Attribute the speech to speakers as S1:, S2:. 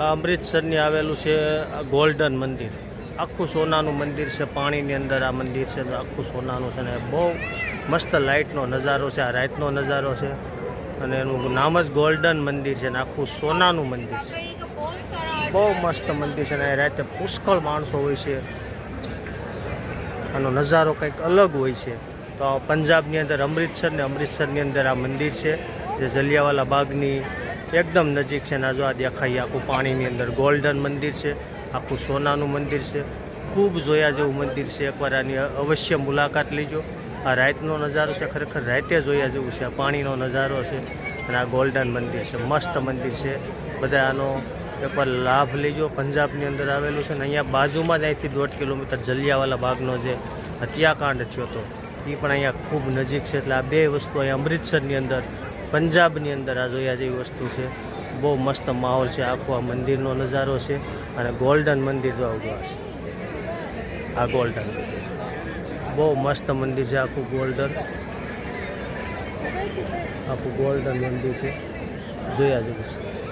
S1: અમૃતસરની આવેલું છે ગોલ્ડન મંદિર. આખું સોનાનું મંદિર છે, પાણીની અંદર આ મંદિર છે આખું સોનાનું છે ને બહુ મસ્ત લાઇટનો નજારો છે, આ રાતનો નજારો છે. અને એનું નામ જ ગોલ્ડન મંદિર છે ને આખું સોનાનું મંદિર છે. બહુ મસ્ત મંદિર છે ને રાતે પુષ્કળ માણસો હોય છે. આનો નજારો કંઈક અલગ હોય છે. તો પંજાબની અંદર અમૃતસર ને અમૃતસરની અંદર આ મંદિર છે. જે જલિયાવાલા બાગની એકદમ નજીક છે ને જો આ દેખાય આખું પાણીની અંદર. ગોલ્ડન મંદિર છે, આખું સોનાનું મંદિર છે. ખૂબ જોયા જેવું મંદિર છે. એકવાર આની અવશ્ય મુલાકાત લેજો. આ રાતનો નજારો છે, ખરેખર રાતે જોયા જેવું છે. આ પાણીનો નજારો છે અને આ ગોલ્ડન મંદિર છે. મસ્ત મંદિર છે. બધા આનો એકવાર લાભ લેજો. પંજાબની અંદર આવેલું છે ને અહીંયા બાજુમાં જ અહીંથી દોઢ કિલોમીટર જલિયાવાલા બાગનો જે હત્યાકાંડ થયો હતો એ પણ અહીંયા ખૂબ નજીક છે. એટલે આ બે વસ્તુ અહીંયા અમૃતસરની અંદર પંજાબની અંદર આ જોયા જેવી વસ્તુ છે. બહુ મસ્ત માહોલ છે. આખો આ મંદિરનો નજારો છે અને ગોલ્ડન મંદિર જો આવતું હશે આ ગોલ્ડન મંદિર. બહુ મસ્ત મંદિર છે આખું ગોલ્ડન. આખું ગોલ્ડન મંદિર છે. જોયા જેવું છે.